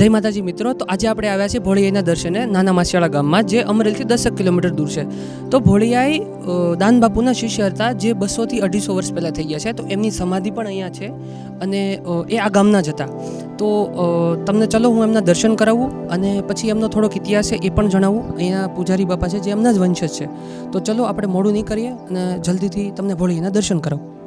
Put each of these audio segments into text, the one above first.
જય માતાજી મિત્રો, તો આજે આપણે આવ્યા છીએ ભોળિયાઈના દર્શને નાના માસિયાળા ગામમાં, જે અમરેલીથી દસેક કિલોમીટર દૂર છે. તો ભોળિયાઈ દાન બાપુના શિષ્ય હતા, જે બસોથી અઢીસો વર્ષ પહેલાં થઈ ગયા છે. તો એમની સમાધિ પણ અહીંયા છે અને એ આ ગામના જ હતા. તો તમને ચલો હું એમના દર્શન કરાવું અને પછી એમનો થોડોક ઇતિહાસ છે એ પણ જણાવું. અહીંયા પૂજારી બાપા છે જે એમના જ વંશજ છે. તો ચલો આપણે મોડું નહીં કરીએ અને જલ્દીથી તમને ભોળિયાઈના દર્શન કરાવું.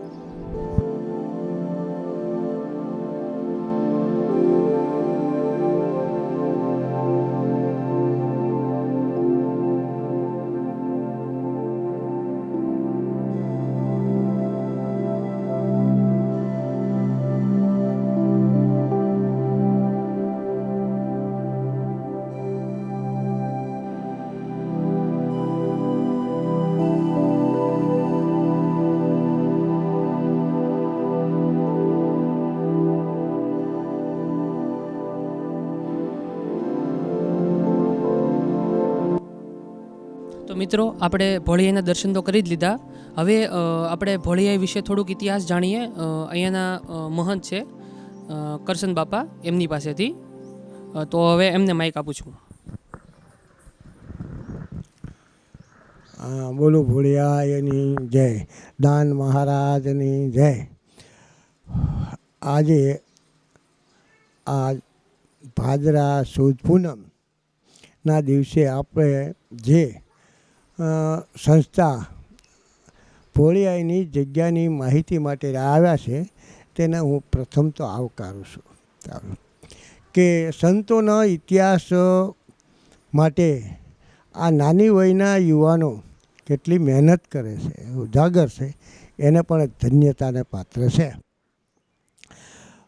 મિત્રો, આપણે ભોળિયાના દર્શન તો કરી જ લીધા. હવે આપણે ભોળિયા વિશે થોડુંક ઇતિહાસ જાણીએ. અહીંયાના મહંત છે કરશન બાપા એમની પાસેથી. તો હવે એમને માઇક આપું છું. બોલો ભોળિયાની જય. દાન મહારાજની જય. આજે આ ભાદરા સુદ પૂનમના દિવસે આપણે જે સંસ્થા ભોળિયાની જગ્યાની માહિતી માટે આવ્યા છે, તેને હું પ્રથમ તો આવકારું છું. કે સંતોના ઇતિહાસ માટે આ નાની વયના યુવાનો કેટલી મહેનત કરે છે, ઉજાગર છે, એને પણ ધન્યતાને પાત્ર છે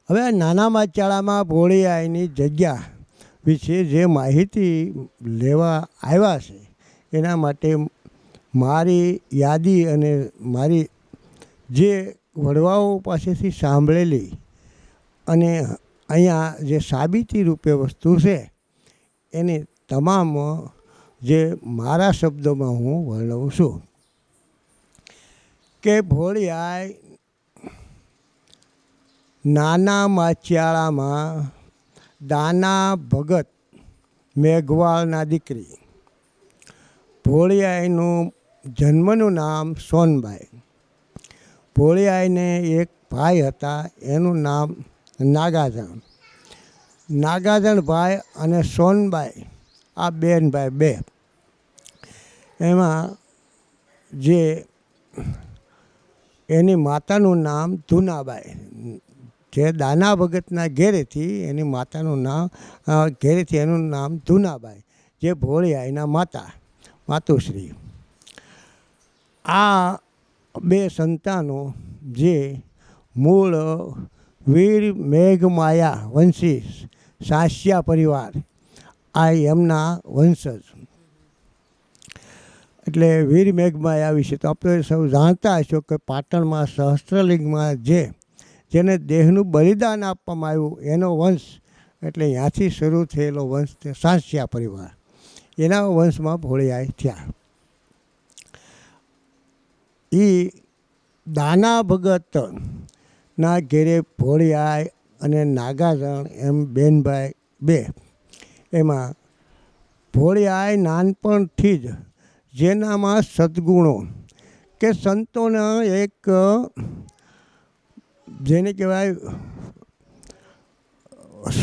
હવે આ નાના માચાળામાં ભોળિયાની જગ્યા વિશે જે માહિતી લેવા આવ્યા છે એના માટે મારી યાદી અને મારી જે વડવાઓ પાસેથી સાંભળેલી અને અહીંયા જે સાબિતી રૂપે વસ્તુ છે, એને તમામ જે મારા શબ્દોમાં હું વર્ણવું છું. કે ભોળિયાય નાના માચિયાળામાં દાના ભગત મેઘવાળના દીકરી ભોળિયાઈનું જન્મનું નામ સોનબાઈ. ભોળિયાઈને એક ભાઈ હતા, એનું નામ નાગાજણ નાગાજણ ભાઈ અને સોનબાઈ, આ બેન ભાઈ બે. એમાં જે એની માતાનું નામ ધૂનાબાઈ જે દાના ભગતના ઘેરેથી એની માતાનું નામ ઘેરેથી એનું નામ ધૂનાબાઈ જે ભોળિયાઈના માતા. માતુશ્રી. આ બે સંતાનો જે મૂળ વીર મેઘમાયા વંશી સાસ્યા પરિવાર, આ એમના વંશજ. એટલે વીર મેઘમાયા વિશે તો આપણે સૌ જાણતા હશો કે પાટણમાં સહસ્ત્રલિંગમાં જે, જેને દેહનું બલિદાન આપવામાં આવ્યું એનો વંશ, એટલે ત્યાંથી શરૂ થયેલો વંશ તે સાસ્યા પરિવાર. એના વંશમાં ભોળિયાઈ થયા. એ દાના ભગતના ઘેરે ભોળિયાઈ અને નાગાજણ એમ બેનભાઈ બે. એમાં ભોળિયાઈ નાનપણથી જ જેનામાં સદગુણો કે સંતોના એક, જેને કહેવાય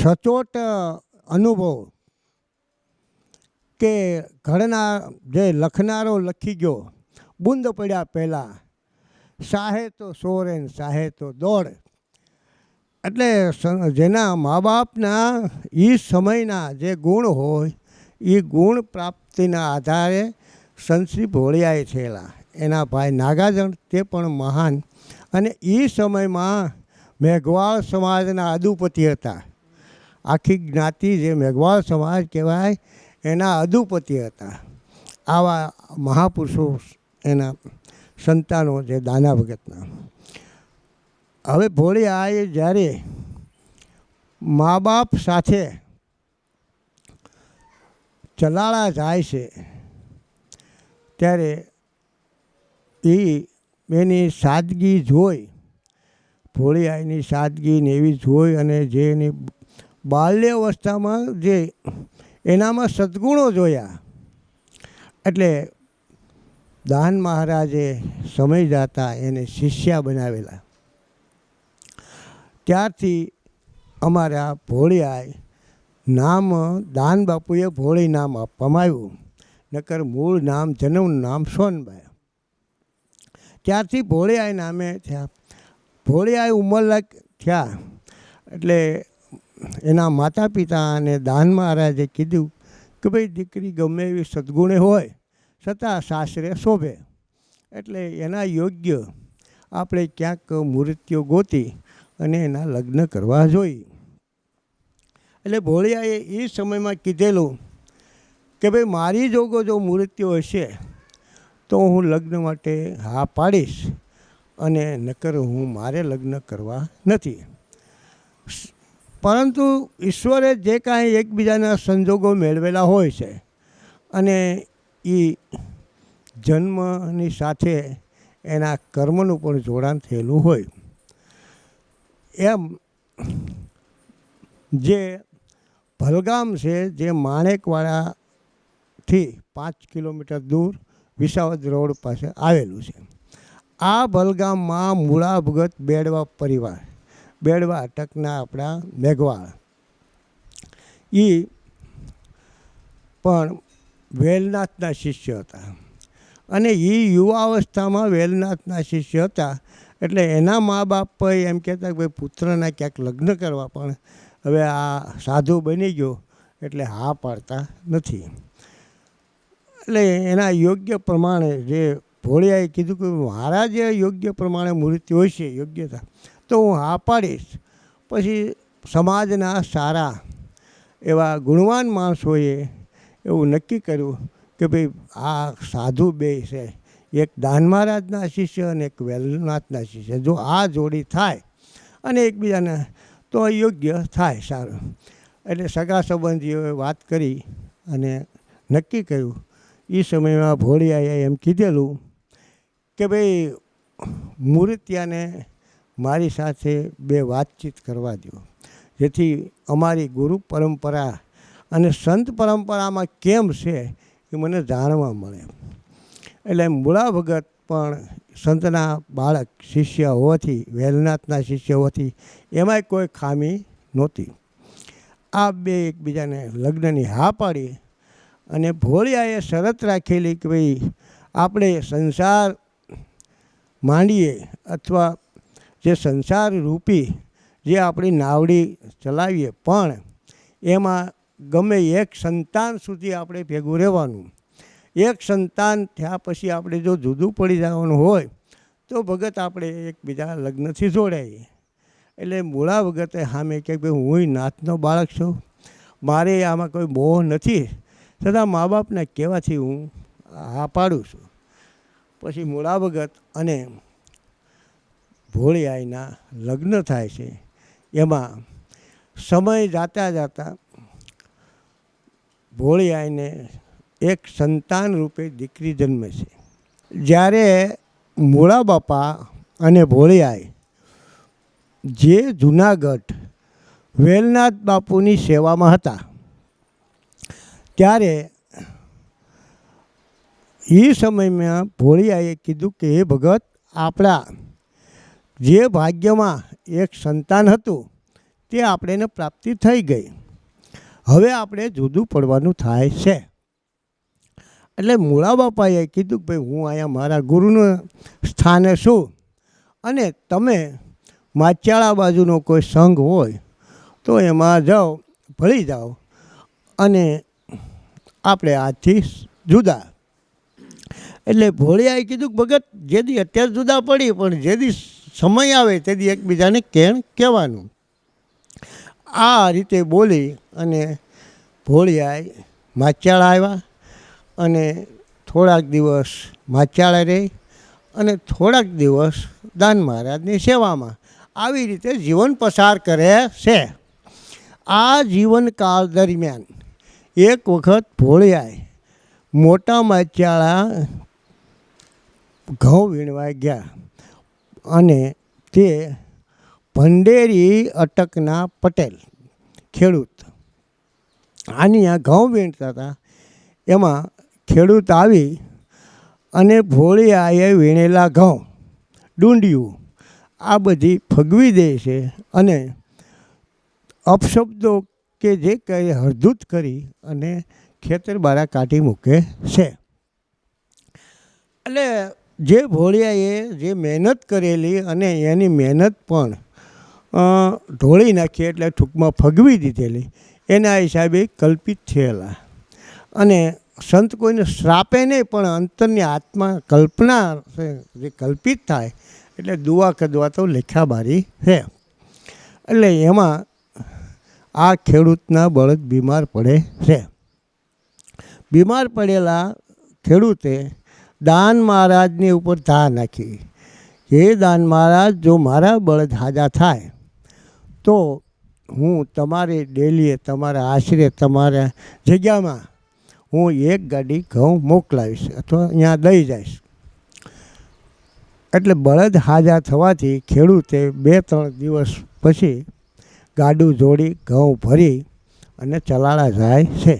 સચોટ અનુભવ કે ઘડના જે લખનારો લખી ગયો, બુંદ પડ્યા પહેલાં, સાહે તો સોરેન સાહે તો દોડ. એટલે જેના મા બાપના એ સમયના જે ગુણ હોય એ ગુણ પ્રાપ્તિના આધારે સંશ્રી ભોળિયાએ થયેલા એના ભાઈ નાગાજણ તે પણ મહાન. અને એ સમયમાં મેઘવાળ સમાજના અદુપતિ હતા. આખી જ્ઞાતિ જે મેઘવાળ સમાજ કહેવાય એના અધુપતિ હતા. આવા મહાપુરુષો એના સંતાનો જે દાના ભગતના હવે ભોળી આએ જ્યારે મા બાપ સાથે ચલાળા જાય છે, ત્યારે એ એની સાદગી જોઈ ભોળિયાની સાદગી ને એવી જોઈ અને જે એની બાલ્યાવસ્થામાં જે એનામાં સદગુણો જોયા. એટલે દાન મહારાજે સમય જાતા એને શિષ્યા બનાવેલા. ત્યારથી અમારા ભોળિયાએ નામ દાન બાપુએ ભોળી નામ આપવામાં આવ્યું. નકર મૂળ નામ જન્મનું નામ સોનભાઈ ત્યારથી ભોળિયાએ નામે થયા. ભોળિયાએ ઉંમરલાયક થયા. એટલે એના માતા પિતા અને દાન મહારાજે કીધું કે ભાઈ, દીકરી ગમે એવી સદગુણે હોય, છતાં સાસરે શોભે. એટલે એના યોગ્ય આપણે ક્યાંક મૂર્તિઓ ગોતી અને એના લગ્ન કરવા જોઈએ એટલે ભોળિયાએ એ સમયમાં કીધેલું કે ભાઈ, મારી જોગો જો મૂર્તિઓ હશે, તો હું લગ્ન માટે હા પાડીશ અને નકર હું મારે લગ્ન કરવા નથી. પરંતુ ઈશ્વરે જે કાંઈ એકબીજાના સંજોગો મેળવેલા હોય છે અને એ જન્મની સાથે એના કર્મનું પણ જોડાણ થયેલું હોય. એમ જે ભલગામ છે, જે માણેકવાડાથી પાંચ કિલોમીટર દૂર વિસાવદ રોડ પાસે આવેલું છે. આ ભલગામમાં મૂળા ભગત બેડવા પરિવાર બેડવા અટકના આપણા મેઘવાળ. એ પણ વેલનાથના શિષ્ય હતા. અને એ યુવા અવસ્થામાં વેલનાથના શિષ્ય હતા. એટલે એના મા બાપ એમ કહેતા કે ભાઈ પુત્રના ક્યાંક લગ્ન કરવા પણ હવે આ સાધુ બની ગયો, એટલે હા પાડતા નથી. એટલે એના યોગ્ય પ્રમાણે જે ભોળિયાએ કીધું કે મારા જે યોગ્ય પ્રમાણે મૂર્તિ હોય છે યોગ્યતા તો હું હા પાડીશ. પછી સમાજના સારા એવા ગુણવાન માણસોએ એવું નક્કી કર્યું કે ભાઈ આ સાધુ બે છે. એક દાન મહારાજના શિષ્ય અને એક વેલનાથના શિષ્ય. જો આ જોડી થાય અને એકબીજાને તો યોગ્ય થાય સારું. એટલે સગા સંબંધીઓએ વાત કરી અને નક્કી કર્યું. એ સમયમાં ભોળિયાએ એમ કીધેલું કે ભાઈ મૂર્તિયાને મારી સાથે બે વાતચીત કરવા દો. જેથી અમારી ગુરુ પરંપરા અને સંત પરંપરામાં કેમ છે એ મને જાણવા મળે. એટલે મૂળા ભગત પણ સંતના બાળક, શિષ્ય હોવાથી, વેલનાથના શિષ્ય હોવાથી એમાંય કોઈ ખામી નહોતી. આ બે એકબીજાને લગ્નની હા પાડી અને ભોળિયાએ શરત રાખેલી કે ભાઈ, આપણે સંસાર માંડીએ અથવા જે સંસાર રૂપી જે આપણી નાવડી ચલાવીએ, પણ એમાં ગમે એક સંતાન સુધી આપણે ભેગું રહેવાનું. એક સંતાન થયા પછી આપણે જો જુદું પડી જવાનું હોય, તો ભગત આપણે એકબીજા લગ્નથી જોડાઈએ. એટલે મૂળા વગતે સામે કે ભાઈ હું નાથનો બાળક છું. મારે આમાં કોઈ મોહ નથી. છતાં મા બાપને કહેવાથી હું હા પાડું છું. પછી મૂળા વગત અને ભોળિયાઈના લગ્ન થાય છે. એમાં સમય જાતા જાતા ભોળિયાઈને એક સંતાન રૂપે દીકરી જન્મે છે. જ્યારે મૂળા બાપા અને ભોળિયાઈ જે જુનાગઢ વેલનાથ બાપુની સેવામાં હતા, ત્યારે એ સમયમાં ભોળિયાએ કીધું કે, હે ભગત, આપણા જે ભાગ્યમાં એક સંતાન હતું, તે આપણને પ્રાપ્તિ થઈ ગઈ. હવે આપણે જુદું પડવાનું થાય છે. એટલે મૂળા બાપાએ કીધું કે ભાઈ, હું અહીંયા મારા ગુરુનું સ્થાને છું અને તમે માચિયાળા બાજુનો કોઈ સંઘ હોય તો એમાં જાઓ, ભળી જાઓ અને આપણે આજથી જુદા. એટલે ભોળિયાએ કીધું કે ભગત જેથી અત્યારે જુદા પડી, પણ જેથી સમય આવે તેથી એકબીજાને કેમ કહેવાનું. આ રીતે બોલી અને ભોળિયાએ માચિયાળા આવ્યા અને થોડાક દિવસ માચિયાળા રહી અને થોડાક દિવસ દાન મહારાજની સેવામાં આવી રીતે જીવન પસાર કરે છે. આ જીવનકાળ દરમિયાન એક વખત ભોળિયાએ મોટા માચિયાળા ઘઉં વીણવા ગયા. અને તે ભંડેરી અટકના પટેલ ખેડૂત. આની આ ઘઉં વીણતા હતા. એમાં ખેડૂત આવી અને ભોળિયાએ વીણેલા ઘઉં, ડુંડિયું, આ બધી ફગવી દે છે અને અપશબ્દો કે જે કંઈ હળધૂત કરી અને ખેતર બારા કાઢી મૂકે છે. એટલે જે ભોળિયાએ જે મહેનત કરેલી અને એની મહેનત પણ ઢોળી નાખી એટલે ટૂંકમાં ફગવી દીધેલી. એના હિસાબે કલ્પિત થયેલા. અને સંત કોઈને શ્રાપે નહીં, પણ અંતરની આત્મા કલ્પના જે કલ્પિત થાય, એટલે દુવા કદવા તો લેખાબારી છે એટલે એમાં આ ખેડૂતના બળદ બીમાર પડે છે. બીમાર પડેલા ખેડૂતે દાન મહારાજની ઉપર ધા નાખી. હે દાન મહારાજ, જો મારા બળદ હાજા થાય, તો હું તમારી ડેલીએ તમારા આશરે તમારા જગ્યામાં હું એક ગાડી ઘઉં મોકલાવીશ અથવા અહીંયા દઈ જઈશ. એટલે બળદ હાજા થવાથી ખેડૂતે બે ત્રણ દિવસ પછી ગાડું જોડી ઘઉં ભરી અને ચલાળા જાય છે.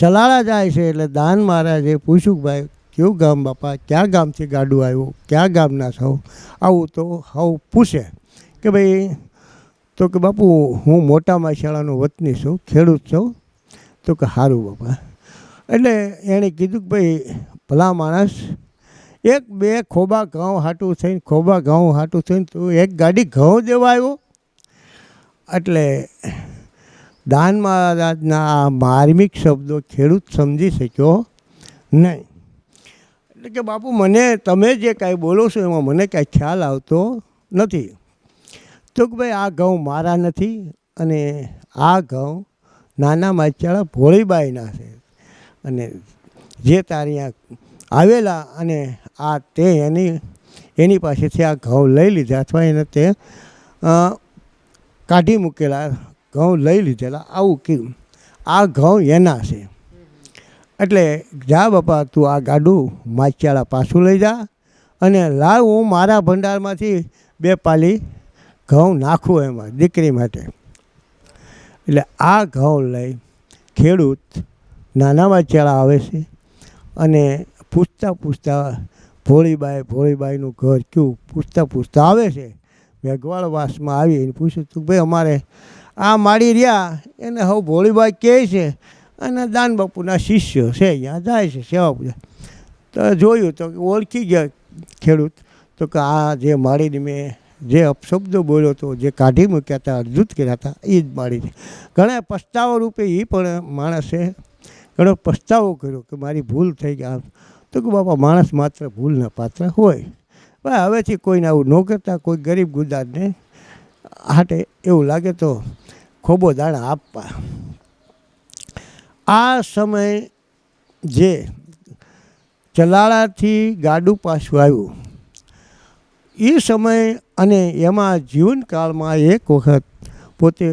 ચલાળા જાય છે એટલે દાન મહારાજે પૂછ્યું ભાઈ કયું ગામ બાપા? ક્યાં ગામથી ગાડું આવ્યું? ક્યાં ગામના છો? આવું તો હવ પૂછે કે ભાઈ, તો કે બાપુ, હું મોટા માછાળાનો વતની છું, ખેડૂત છું. તો કે સારું બાપા. એટલે એણે કીધું કે ભાઈ, ભલા માણસ, એક બે ખોબા ઘઉં હાટું થઈને, ખોબા ઘઉં હાટું થઈને તું એક ગાડી ઘઉં દેવા આવ્યો? એટલે દાન મહારાજના આ માર્મિક શબ્દો ખેડૂત સમજી શક્યો નહીં. એટલે કે બાપુ, મને તમે જે કાંઈ બોલો છો એમાં મને કાંઈ ખ્યાલ આવતો નથી. તો કે ભાઈ, આ ઘઉં મારા નથી અને આ ઘઉં નાના માચાળા ભોળીબાઈના છે. અને જે તારી આવેલા અને આ તે એની એની પાસેથી આ ઘઉં લઈ લીધા અથવા એને તે કાઢી મૂકેલા ઘઉં લઈ લીધેલા આવું કીધું. આ ઘઉં એના છે. એટલે જા બાપા, તું આ ગાડું માચિયાળા પાછું લઈ જા અને લાવ હું મારા ભંડારમાંથી બે પાલી ઘઉં નાખું એમાં દીકરી માટે. એટલે આ ઘઉં લઈ ખેડૂત નાના માચિયાળા આવે છે અને પૂછતા પૂછતા ભોળીબાઈ, ભોળીબાઈનું ઘર કયું? પૂછતા પૂછતા આવે છે. મેઘવાળવાસમાં આવી પૂછ્યું, તું ભાઈ, અમારે આ માળી રહ્યા, એને હવે ભોળીબાઈ કહે છે અને દાન બાપુના શિષ્ય છે, અહીંયા જાય છે સેવા પૂજા. તો જોયું તો ઓળખી ગયા ખેડૂત. તો કે આ જે માળીને મેં જે અપશબ્દો બોલ્યો હતો જે કાઢી મૂક્યા હતા, અર્જુત કર્યા હતા એ જ માળી છે. ઘણા પસ્તાવો રૂપે એ પણ માણસે ઘણો પસ્તાવો કર્યો કે મારી ભૂલ થઈ ગયા તો કે બાપા, માણસ માત્ર ભૂલના પાત્ર હોય. ભાઈ હવેથી કોઈને આવું ન કરતા, કોઈ ગરીબ ગુદારને હાટે એવું લાગે તો ખોબો દાણા આપવા. આ સમય જે ચલાળાથી ગાડું પાછું આવ્યું એ સમય અને એમાં જીવનકાળમાં એક વખત પોતે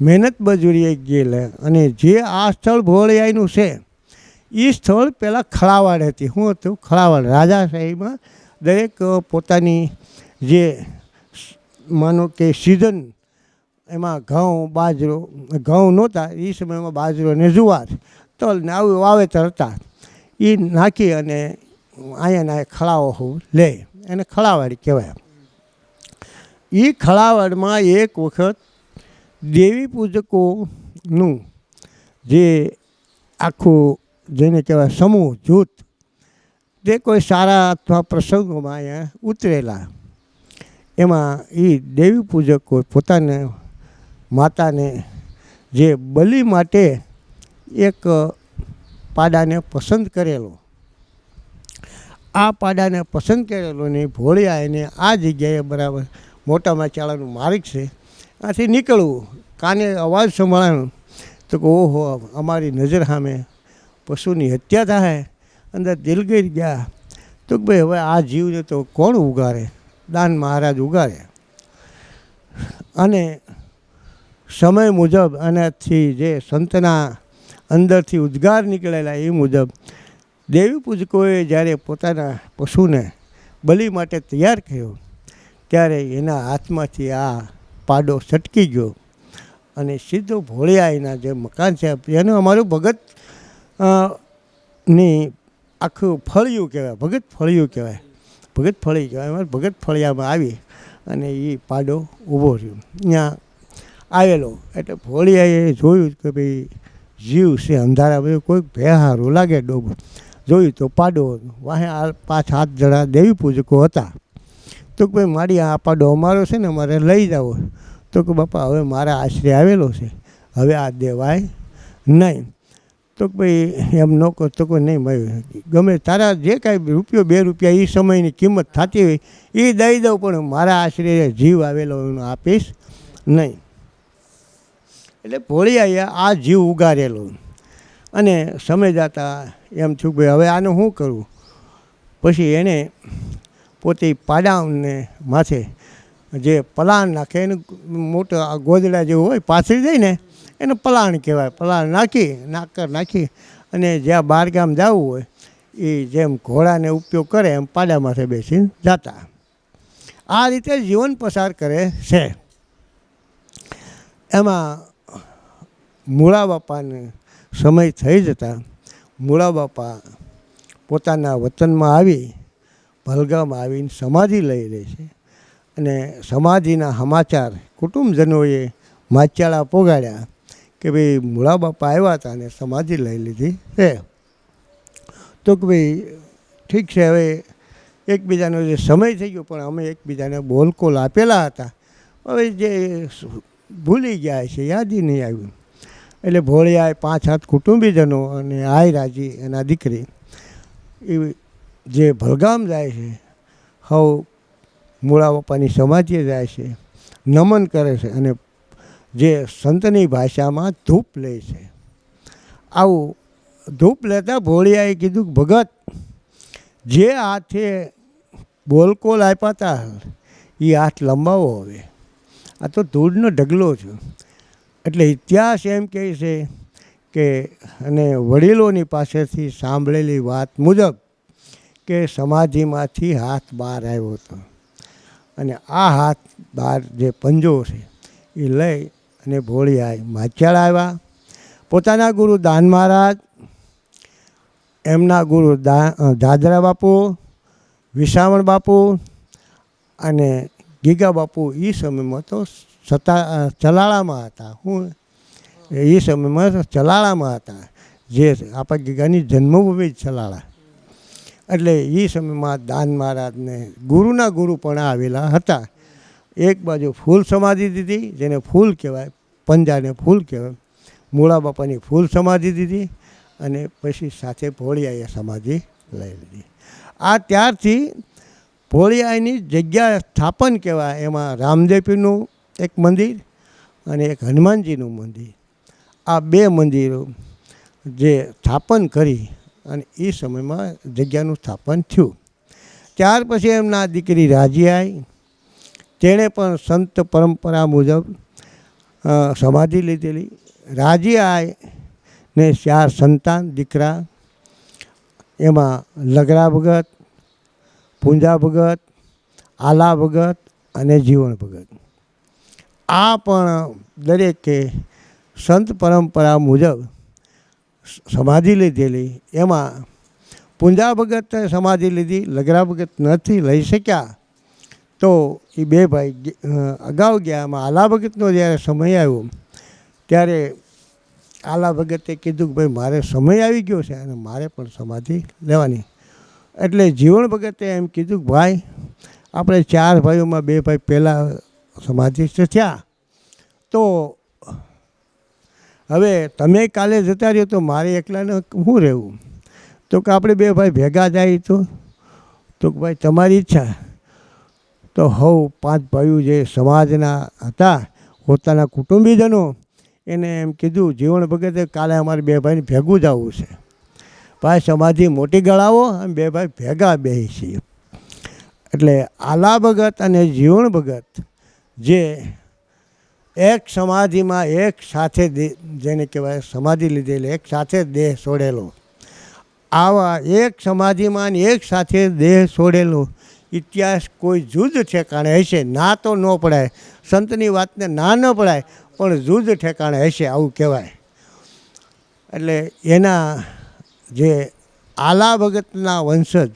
મહેનત મજૂરીએ ગયેલા અને જે આ સ્થળ ભોળિયાનું છે એ સ્થળ પહેલાં ખળાવાડ હતી. શું હતું ખળાવાડ. રાજાશાહીમાં દરેક પોતાની જે માનો કે સિઝન એમાં ઘઉં, બાજરો, ઘઉં નહોતા, એ સમયમાં બાજરો ને જુવાર. તલ ને આવું વાવેતર હતા. એ નાખી અને અહીંયાના ખળાવો હું લે, એને ખળાવાડી કહેવાય. એ ખળાવાડમાં એક વખત દેવી પૂજકોનું જે આખું જેને કહેવાય સમૂહ જૂથ, તે કોઈ સારા અથવા પ્રસંગોમાં અહીંયા ઉતરેલા. એમાં એ દેવી પૂજકો પોતાને, માતાને જે બલિ માટે એક પાડાને પસંદ કરેલો. આ પાડાને પસંદ કરેલો ને ભોળિયા એને આ જગ્યાએ બરાબર મોટામાં ચાળાનું માર્ગ છે. આથી નીકળવું, કાને અવાજ સંભળાયો? તો કે ઓહો, અમારી નજર સામે પશુની હત્યા થાય, અંદર દિલગીર ગયા. તો ભાઈ, હવે આ જીવને તો કોણ ઉગારે? દાન મહારાજ ઉગાડ્યા. અને સમય મુજબ આનાથી જે સંતના અંદરથી ઉદ્ગાર નીકળેલા એ મુજબ દેવી પૂજકોએ જ્યારે પોતાના પશુને બલિ માટે તૈયાર કર્યો, ત્યારે એના હાથમાંથી આ પાડો છટકી ગયો અને સીધો ભોળિયાઈના જે મકાન છે, એનું અમારું ભગતની આખું ફળિયું કહેવાય, ભગત ફળિયું કહેવાય. ભગત ફળી કહેવાય અમારે ભગત ફળિયામાં આવી અને એ પાડો ઊભો રહ્યો. ત્યાં આવેલો. એટલે ભોળિયાએ જોયું કે ભાઈ જીવ છે અંધારા, બધું કોઈક ભેહારું લાગે ડોબ. જોયું તો પાડો વાહે આ પાંચ હાથ જણા દેવી પૂજકો હતા. તો કે ભાઈ મારી આ પાડો અમારો છે ને, અમારે લઈ જાવો. તો કે બાપા, હવે મારા આશરે આવેલો છે. હવે આ દેવાય નહીં. તો ભાઈ એમ ન કર તો કોઈ નહીં મળ્યું. ગમે તારા જે કાંઈ રૂપિયો, બે રૂપિયા એ સમયની કિંમત થતી હોય એ દઈ દઉં, પણ મારા આશરે જીવ આવેલો એનો આપીશ નહીં. એટલે ભોળિયાએ આ જીવ ઉગારેલો. અને સમય જતા એમ થયું ભાઈ હવે આને શું કરું? પછી એણે પોતે પાડાને માથે જે પલાણ નાખે, એને મોટો ગોદડા જેવું હોય, પાથરી જાય ને એને પલાણ કહેવાય. પલાણ નાખી, નાકર નાખી અને જ્યાં બહારગામ જવું હોય, એ જેમ ઘોડાને ઉપયોગ કરે એમ પાડા માથે બેસીને જતા. આ રીતે જીવન પસાર કરે છે. એમાં મૂળા બાપાને સમય થઈ જતા મૂળા બાપા પોતાના વતનમાં આવી, ભલગામાં આવીને સમાધિ લઈ લે છે અને સમાધિના સમાચાર કુટુંબજનોએ માચાળા પોગાડ્યા. કે ભાઈ મૂળા બાપા આવ્યા હતા અને સમાધિ લઈ લીધી. છે તો કે ભાઈ ઠીક છે, હવે એકબીજાનો જે સમય થઈ ગયો, પણ અમે એકબીજાને બોલકોલ આપેલા હતા. હવે જે ભૂલી ગયા છે, યાદી નહીં આવ્યું. એટલે ભોળિયાએ પાંચ હાથ કુટુંબીજનો અને આય રાજી એના દીકરી. એ જે ભલગામ જાય છે, હવ મૂળા બાપાની સમાધિએ જાય છે, નમન કરે છે અને જે સંતની ભાષામાં ધૂપ લે છે. આવું ધૂપ લેતા ભોળિયાએ કીધું ભગત, જે હાથે બોલકોલ આપ્યા હતા એ હાથ લંબાવો હવે. આ તો ધૂળનો ઢગલો છે. એટલે ઇતિહાસ એમ કહે છે કે, અને વડીલોની પાસેથી સાંભળેલી વાત મુજબ કે સમાધિમાંથી હાથ બહાર આવ્યો હતો. અને આ હાથ બહાર જે પંજો છે એ લઈ અને ભોળિયાએ માચ્યાળ આવ્યા. પોતાના ગુરુ દાન મહારાજ, એમના ગુરુ દાદરા બાપુ, વિસાવણ બાપુ અને ગીગા બાપુ એ સમયમાં તો સતા ચલાળામાં હતા. હું એ સમયમાં ચલાળામાં હતા. જે આપણા ગીગાની જન્મભૂમિ ચલાળા. એટલે એ સમયમાં દાન મહારાજને ગુરુના ગુરુ પણ આવેલા હતા. એક બાજુ ફૂલ સમાધિ દીધી, જેને ફૂલ કહેવાય, પંજાને ફૂલ કહેવાય. મૂળા બાપાની ફૂલ સમાધિ દીધી અને પછી સાથે ભોળિયાએ સમાધિ લઈ લીધી. આ ત્યારથી ભોળિયાની જગ્યા સ્થાપન કહેવાય. એમાં રામદેવપીરનું એક મંદિર અને એક હનુમાનજીનું મંદિર. આ બે મંદિરો જે સ્થાપન કરી અને એ સમયમાં જગ્યાનું સ્થાપન થયું. ત્યાર પછી એમના દીકરી રાજી આવી તેણે પણ સંત પરંપરા મુજબ સમાધિ લીધેલી. રાજી આય ને ચાર સંતાન દીકરા, એમાં લગડા ભગત, પૂંજા ભગત, આલા ભગત અને જીવન ભગત. આ પણ દરેકે સંત પરંપરા મુજબ સમાધિ લીધેલી. એમાં પૂંજા ભગતે સમાધિ લીધી, લગરા ભગત નથી લઈ શક્યા. તો એ બે ભાઈ અગાઉ ગયા. એમાં આલા ભગતનો જ્યારે સમય આવ્યો, ત્યારે આલા ભગતે કીધું કે ભાઈ, મારે સમય આવી ગયો છે અને મારે પણ સમાધિ લેવાની. એટલે જીવન ભગતે એમ કીધું કે ભાઈ, આપણે ચાર ભાઈઓમાં બે ભાઈ પહેલાં સમાધિસ્થ થયા. તો હવે તમે કાલે જતા રહ્યો તો મારે એકલાને શું રહેવું? તો કે આપણે બે ભાઈ ભેગા જાય તો? તો કે ભાઈ, તમારી ઈચ્છા. તો હવ પાંચ ભાઈઓ જે સમાજના હતા, પોતાના કુટુંબીજનો, એને એમ કીધું, જીવન ભગતે કાલે અમારે બે ભાઈને ભેગું જવું છે. ભાઈ સમાધિ મોટી ગળાવો અને બે ભાઈ ભેગા બે છીએ. એટલે આલા ભગત અને જીવણ ભગત જે એક સમાધિમાં એક સાથે જેને કહેવાય સમાધિ લીધેલી, એક સાથે દેહ છોડેલો આવા એક સમાધિમાં એક સાથે દેહ છોડેલો ઇતિહાસ કોઈ જુદ ઠેકાણે હશે, ના તો ન પડાય. સંતની વાતને ના ન પડાય, પણ જુદ ઠેકાણે હશે આવું કહેવાય. એટલે એના જે આલા ભગતના વંશજ,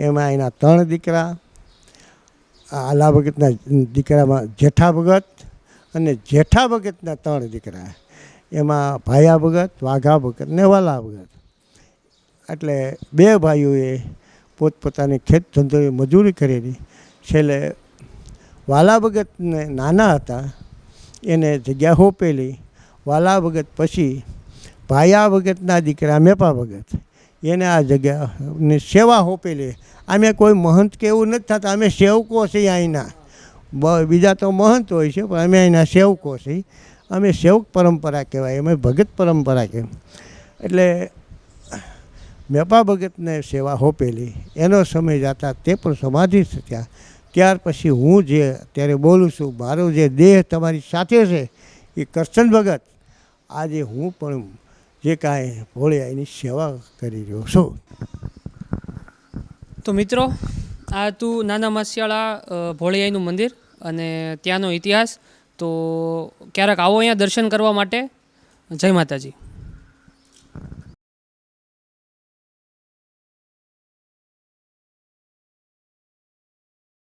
એમાં એના ત્રણ દીકરા આલા ભગતના દીકરામાં જેઠા ભગત અને જેઠા ભગતના ત્રણ દીકરા. એમાં ભાયા ભગત, વાઘા ભગત ને વાલા ભગત. એટલે બે ભાઈઓએ પોતપોતાની ખેત ધંધોએ મજૂરી કરેલી. છેલ્લે વાલા ભગતને નાના હતા. એને જગ્યા હોપેલી વાલા ભગત પછી ભાયા ભગતના દીકરા મેપા ભગત એને આ જગ્યાની સેવા હોપેલી અમે કોઈ મહંત કે એવું નથી થતા. અમે સેવકો છીએ અહીંના. બીજા તો મહંત હોય છે, પણ અમે અહીંના સેવકો છીએ. અમે સેવક પરંપરા કહેવાય. અમે ભગત પરંપરા કહેવાય. એટલે મેપા ભગતને સેવા હોપેલી. એનો સમય જતા તે પણ સમાધિ થયા. ત્યાર પછી હું જે અત્યારે બોલું છું, મારો જે દેહ તમારી સાથે છે, એ કરશન ભગત. આજે હું પણ જે કાંઈ ભોળે એની સેવા કરી રહ્યો છું. તો મિત્રો, આ હતું નાના માસિયાળા ભોળિયાઈનું મંદિર અને ત્યાંનો ઇતિહાસ. તો ક્યારેક આવો અહીંયા દર્શન કરવા માટે. જય માતાજી.